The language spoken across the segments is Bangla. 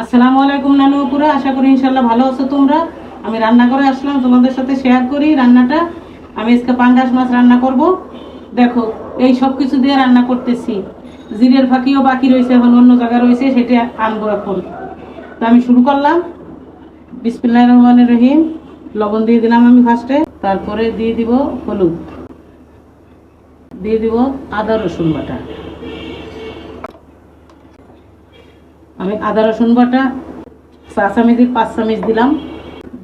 আসসালামু আলাইকুম নানু আপুরা, আশা করি ইনশাল্লাহ ভালো আছো তোমরা। আমি রান্না করে আসলাম, তোমাদের সাথে শেয়ার করি রান্নাটা। আমি আজকে পাঙ্গাস মাছ রান্না করব। দেখো, এই সব কিছু দিয়ে রান্না করতেছি। জিরের ফাঁকিও বাকি রয়েছে, এখন অন্য জায়গায় রয়েছে, সেটা আনব এখন। তো আমি শুরু করলাম। বিসমিল্লাহ রহমানের রহিম। লবণ দিয়ে দিলাম আমি ফার্স্টে তারপরে দিয়ে দিব হলুদ। দিয়ে দিব আদা রসুন বাটা। আমি আদা রসুন বাটা চা চামিচের পাঁচ চামিচ দিলাম,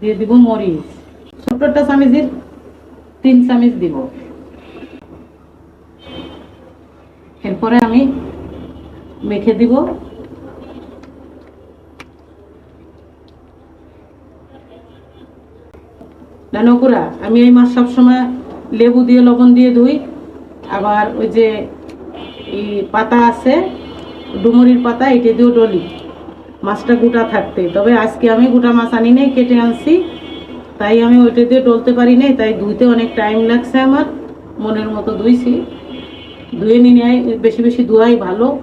দিয়ে দিব মরিচ। ছোট্টটা চামিচের তিন চামিচ দিব। এরপরে আমি মেখে দিব। না নকুরা আমি এই মাছ সবসময় লেবু দিয়ে, লবণ দিয়ে ধুই। আবার ওই যে এই পাতা আছে ডুমুরির পাতা, এটা দিয়েও ডলি। মাছটা গোটা থাকতে। তবে আজকে আমি গোটা মাছ আনি নাই, কেটে আনছি। তাই আমি ওইটা দিয়ে ডলতে পারি নাই, তাই ধুইতে অনেক টাইম লাগছে আমার। মনের মতো ধুইছি। ধুয়ে নিয়ে বেশি বেশি ধোয়াই ভালো।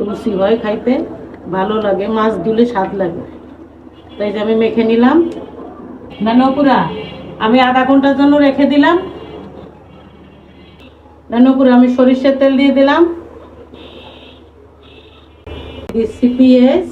রুচি হয় খাইতে, ভালো লাগে, মাছ ধুলে স্বাদ লাগে। তাই যে আমি মেখে নিলাম। নানপুরা আমি আধা ঘণ্টার জন্য রেখে দিলাম। নানপুরা আমি সরিষার তেল দিয়ে দিলাম। পেঁয়াজ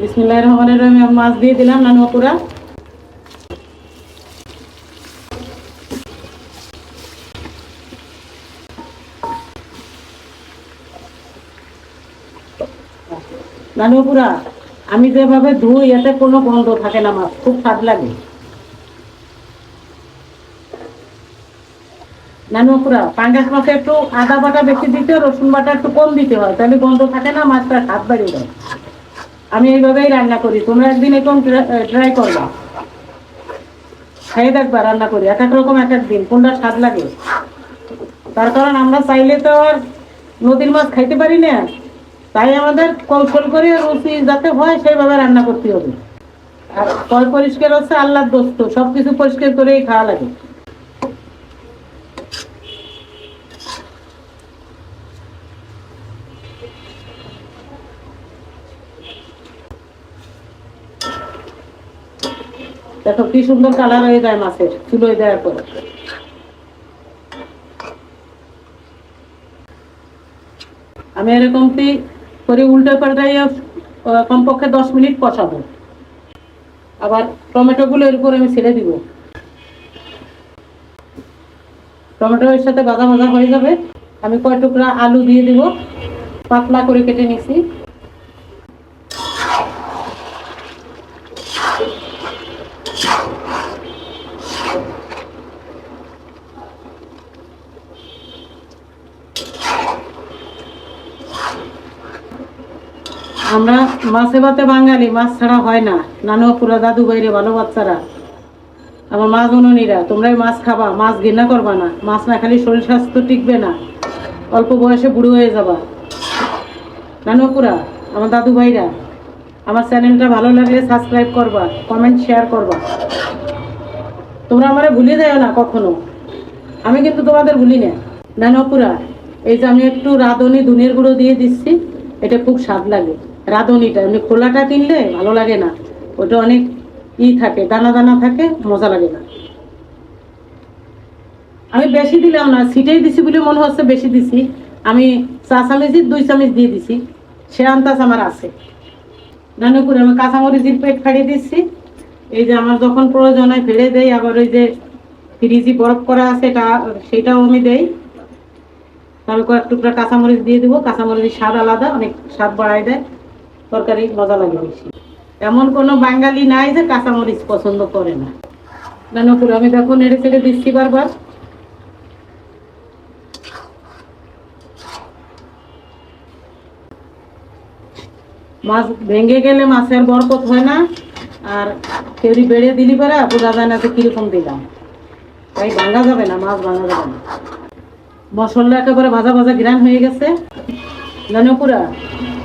বিসমিল্লাহ রহমানের রহিম মাছ দিয়ে দিলাম নানুপুরা নানুপুরা আমি যেভাবে ধুই, এতে কোনো গন্ধ থাকে না মাছ খুব স্বাদ লাগে। নানুপুরা পাঙ্গাস মাছে একটু আদা বাটা বেশি দিতে রসুন বাটা একটু কম দিতে হয়, তাহলে গন্ধ থাকে না, মাছটা স্বাদ বাড়িয়ে দেয় আমি এইভাবেই রান্না করি তোমরা একদিন এরকম ট্রাই করবা। খাইয়ে দেখবা, রান্না করি, এক এক রকম এক এক দিন, কোনটা স্বাদ লাগে। তার কারণ আমরা চাইলে তো আর নদীর মাছ খাইতে পারি না। তাই আমাদের কৌশল করে রুচি যাতে হয় সেইভাবে রান্না করতে হবে। আর পরিষ্কার হচ্ছে আল্লাহর দোস্ত সব কিছু পরিষ্কার করেই খাওয়া লাগে। দেখো কি সুন্দর কালার হয়ে যায় মাছের, চুলোয় দেওয়ার পরে। আমি এরকম করে উল্টো পাল্টাই কমপক্ষে দশ মিনিট কষাবো। আবার টমেটোগুলো এর উপর আমি ছেড়ে দিব। টমেটো এর সাথে ভাজা ভাজা হয়ে যাবে। আমি কয় টুকরা আলু দিয়ে দিব। পাতলা করে কেটে নিছি। আমরা মাছে ভাতে বাঙালি, মাছ ছাড়া হয় না। নানু পুরা দাদু বাইরে ভালো বাচ্চারা। আমার মা জননীরা, তোমরাই মাছ খাবা, মাছ ঘৃণা করবা না। মাছ না খালি শরীর স্বাস্থ্য টিকবে না। অল্প বয়সে বুড়ো হয়ে যাবা। নানু পুরা, আমার দাদু ভাইরা, আমার চ্যানেলটা ভালো লাগলে সাবস্ক্রাইব করবা, কমেন্ট, শেয়ার করবা। তোমরা আমারে ভুলে যাও না কখনো। আমি কিন্তু তোমাদের ভুলি না। নানপুরা এই যে আমি একটু রাঁধুনি দুনিয়ার গুঁড়ো দিয়ে দিচ্ছি, এটা খুব স্বাদ লাগে। রাঁধুনিটা, এমনি খোলাটা কিনলে ভালো লাগে না। ওটা অনেক ই থাকে, দানা দানা থাকে, মজা লাগে না। আমি বেশি দিলাম না, সিটেই দিছি বলে মনে হচ্ছে বেশি দিছি। আমি চা চামিচের দুই চামিচ দিয়ে দিছি। সে আন্তাজ আমার আছে। নানুপুরে আমি কাঁচামরিচের পেট ফাড়িয়ে দিচ্ছি। এই যে আমার যখন প্রয়োজন হয় ফেলে দেই, আবার ওই যে ফ্রিজি বরফ করা আছে, এটা, সেটাও আমি দেই। আমি কয়েক টুকরা কাঁচামরিচ দিয়ে দেবো, কাঁচামরিচের স্বাদ আলাদা, অনেক স্বাদ বাড়ায় দেয়। তরকারি মজা লাগে বেশি। এমন কোনো বাঙালি নাই যে কাঁচামরিচ পছন্দ করে না। নানুপুর আমি দেখো নেড়ে চেড়ে দিচ্ছি বারবার। মাছ ভেঙে গেলে মাছের বরকত হয় না। আর কেউরি বেড়ে দিলি পারে বোঝা যায় না কীরকম দিলাম? তাই ভাঙা যাবে না, মাছ ভাঙা যাবে না। মশলা একেবারে ভাজা ভাজা গ্রান হয়ে গেছে। জানোকুরা,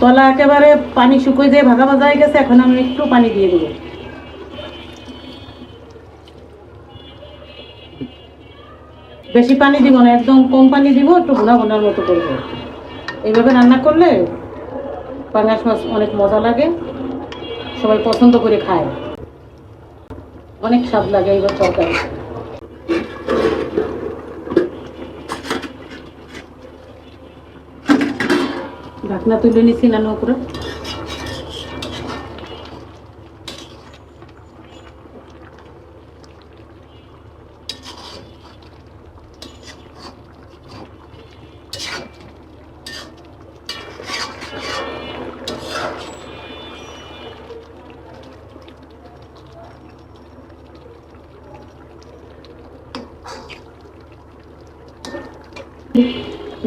তলা একেবারে পানি শুকিয়ে দিয়ে ভাজা ভাজা হয়ে গেছে, এখন আমি একটু পানি দিয়ে দেবো। বেশি পানি দিব না, একদম কম পানি দিব, একটু ঘোনা ঘোনার মতো করব। এইভাবে রান্না করলে পাঙাশ মাছ অনেক মজা লাগে, সবাই পছন্দ করে খায়। অনেক স্বাদ লাগে এইবার তরকারি ঢাকনা তুলে নিছি নানো উপরে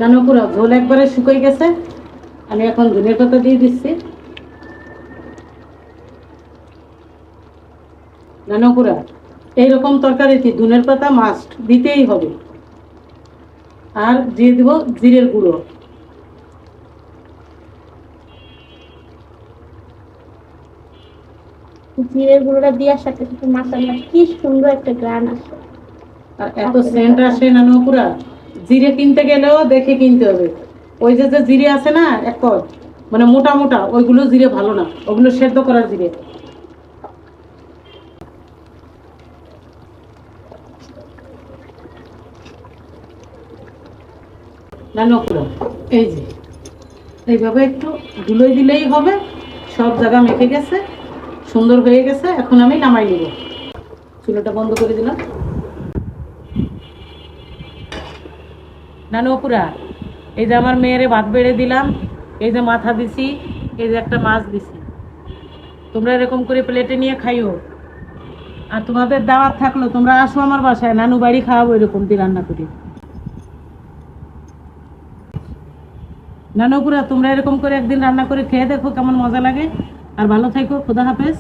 নানো পুরো ঝোল একবারে শুকিয়ে গেছে। আমি এখন ধনের পাতা দিয়ে দিচ্ছি। নানো পুরা এইরকম তরকারিতে ধনের পাতা মাস্ট দিতেই হবে। আর দিয়ে দিব জিরের গুঁড়ো। জিরের গুঁড়োটা দেওয়ার সাথে সাথে মাসাল্লা কি সুন্দর একটা গ্রান আসে। আর এত সেন্ট আসে নানো পুরা জিরে কিনতে গেলেও দেখে কিনতে হবে। ওই যে যে জিরে আছে না, এক মানে মোটা মোটা, ওইগুলো জিরে ভালো না, ওগুলো সেদ্ধ করার জিরে। এই যে, এইভাবে একটু ধুলোই দিলেই হবে, সব জায়গা মেখে গেছে, সুন্দর হয়ে গেছে, এখন আমি নামাই নিব। চুলোটা বন্ধ করে দিলাম। নানু পুরা এই যে আমার মেয়েরে ভাত বেড়ে দিলাম, এই যে মাথা দিছি, এই যে একটা মাছ দিছি। তোমরা এরকম করে প্লেটে নিয়ে খাইও। আর তোমাদের দাওয়াত থাকল, তোমরা আসো আমার বাসায়, নানু বাড়ি খাওয়াবো এরকম দিয়ে রান্না করি। নানু পুরা, তোমরা এরকম করে একদিন রান্না করে খেয়ে দেখো কেমন মজা লাগে। আর ভালো থাকো, খুদা হাফেজ।